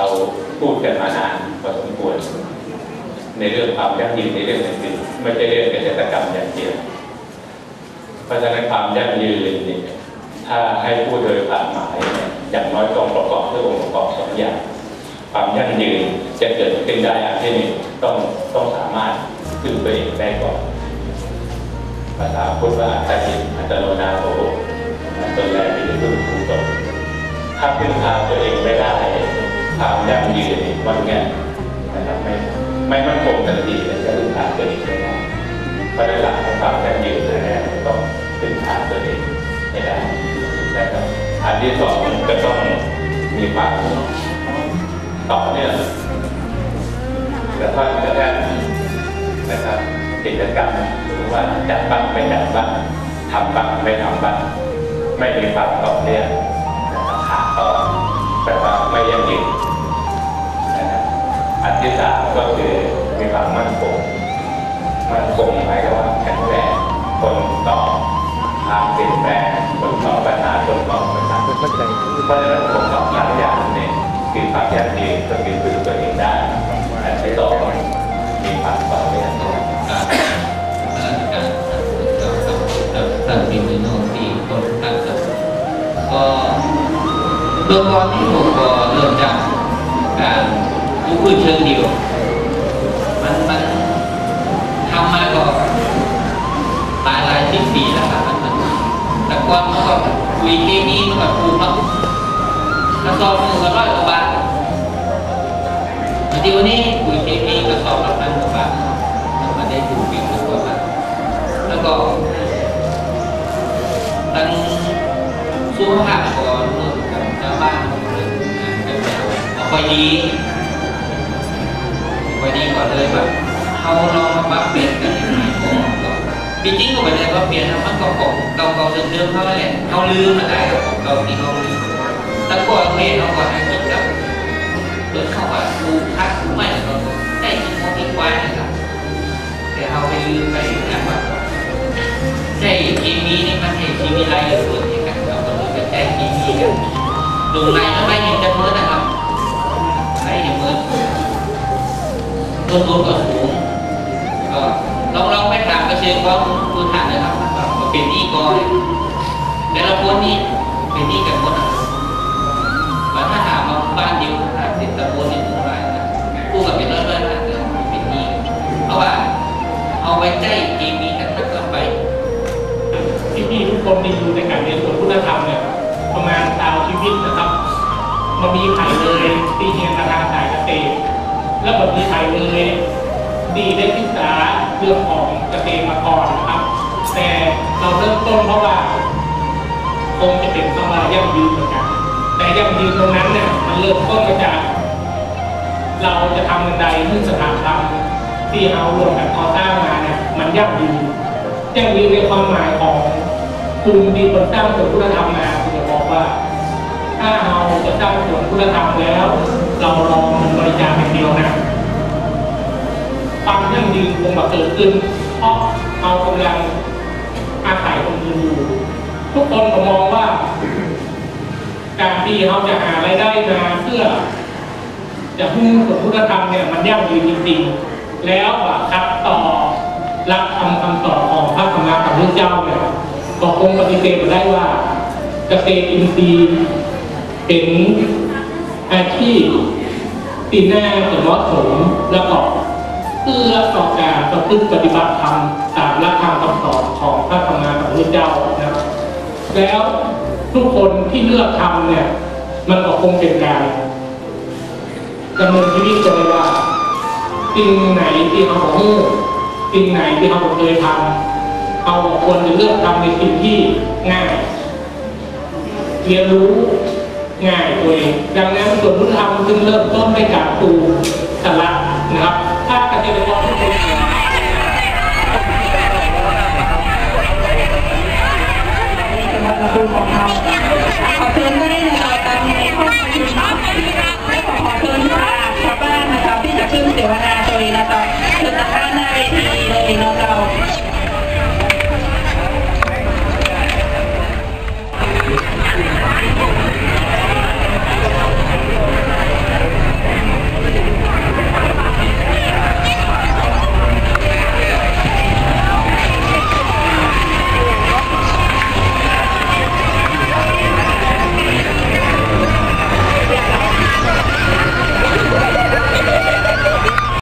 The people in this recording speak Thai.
เราพูดกันมานานพอสมควรในเรื่องความยั่งยืนในเรื่องอื่นๆไม่ใช่เรื่องเกษตรกรรมอย่างเดียวเพราะฉะนั้นความยั่งยืนเนี่ยถ้าให้พูดโดยความหมายอย่างน้อยต้องประกอบด้วยองค์ประกอบสองอย่างความยั่งยืนจะเกิดขึ้นได้อันที่หนึ่งต้องต้องสามารถพึ่งตัวเองได้ก่อนภาษาพุทธว่าอัตตาหิอัตโนนาโถมันตนแรกที่พึ่งผู้ตนถ้าพึ่งพาตัวเองไม่ได้ ความยั่งยืนนี่มันแง่นะครับไม่ไม่มั่นคงทันทีเลยจะพึ่งพาตัวเองไม่ได้เพราะฉะนั้นหลักของความยั่งยืนแล้วต้องพึ่งพาตัวเองให้ได้นะครับอันที่สองก็ต้องมีความต่อเนื่องกระทั่งกระทั่งนะครับกิจกรรมหรือว่าจัดบ้างไม่จัดบ้างทำบ้างไม่ทำบ้างไม่มีความต่อเนื่องขาดต่อแปลว่าไม่ยั่งยืน ก็คือมีความมั่นคงมั่นคงหมายถึงว่าแข็งแรงทนต่อความเปลี่ยนแปลงทนต่อปัญหาทนต่อปัญหาเข้าใจเพราะฉะนั้นผมกับหลายอย่างเนี่ยคือความยั่งยืนก็คือพึ่งตัวเองได้อันที่สองมีความต่อเนื่องนะครับท่านเป็นน้องที่คนตั้งก็เบื้องต้นที่ผม คุยเคมีมันก็ถูครับกระสอบหนึ่งร้อยกว่าบาทเดี๋ยวนี้คุยเคมีกระสอบละพันกว่าบาทมันได้ถูกปิดถูกกว่าทแล้วก็ทั้งสุขภาพก่อนเรื่องกับชาวบ้านเรื่องงานแบบนี้ค่อดีค่อดีกว่าเลยแบบเขาลองมาปรับเปลี่ยนกัน จริงๆก็ไม่ได้ว่าเปลี่ยนมันก็ของเก่าๆเดิมๆเขานั้นแหละเขาลืมอะไรของเก่าที่เขาลืมแล้วก็เมย์เขาก็ให้กินกับเดินเข้ามาดูพักไม่แล้ก็ได้กินของที่ควายนะครับแต่เอาไปลืมไปนะว่าใช่เคมีนี่มันใช่ชีวิตไรหรือส่วนที่กันเราก็รู้เป็นใช่เคมีกันลงในแล้วไม่เห็นจะเมื่อนะครับไม่เห็นเมื่อต้นทุนก็สูง หนี้ก่อนแต่ละคนนี่เป็นนี้กันหมดนะครับว่ถ้าถามาบ้านเดียวหาสิบตะโกนนี่เท่าไหร่นะกู้กับเป็นร้อยๆล้านเลยเป็นนี้เพราะว่าเอาไว้ใจเคมีกันนักกันไปพี่ๆทุกคนที่อยู่ในการเรียนส่วนคุณธรรมเนี่ยประมาณดาวชีวิตนะครับมันมีไผ่เลยที่เฮียนทางสายเกษตรแล้วแบบมีไผ่เลยดีได้ศึกษาเรื่องของเกษตรมาก่อนนะครับ แต่เราเริ่มต้นเพราะว่าคงจะเป็นต้องมายั่งยืนเหมือนกัน แต่ยั่งยืนตรงนั้นเนี่ยมันเริ่มต้นมาจากเราจะทำบันไดขึ้นสถาบันที่เรารวมกันก่อสร้างมาเนี่ยมันยั่งยืนยั่งยืนในความหมายของกลุ่มที่คนสร้างส่วนคุณธธรรมมาคุณจะบอกว่า ถ้าเราจะสร้งส่วนคุณธรรมแล้ว เราลองมันบริจาคอย่างเดียวนะความยั่งยืนคงมาเกิดขึ้นเพราะเรากำลัง ทุกคนก็มองว่า การที่เราจะหารายได้มาเพื่อ จะพึ่งส่วนพุทธธรรมเนี่ยมันยั่งยืนจริงๆ แล้วอะครับต่อรับคำคำสอนของพระธรรมกับพระเจ้าเนี่ยก็คงปฏิเสธไม่ได้ว่าเกษตรอินทรีย์เป็นอาชีพที่น่าจะเหมาะสมและก็เพื่อต่อการประพฤติปฏิบัติธรรมตามหลักธรรมคำสอนของพระธรรมกับพระเจ้านะครับ แล้วทุกคนที่เลือกทำเนี่ย มันก็คงเป็นการดำเนินชีวิตจะเลยว่าสิ่งไหนที่เขาบอกสิ่งไหนที่เขาเคยทำเขาควรจะเลือกทำในสิ่งที่ง่าย เรียนรู้ง่ายตัวเองดังนั้นส่วนพุทธธรรมจึงเริ่มต้นด้วยการปูสลัดนะครับ ถ้าเกษตรกร ประตูของเราขอเชิญได้เลยตามในห้องประชุมและขอเชิญชาวบ้านนะคะที่จะขึ้นเสวนา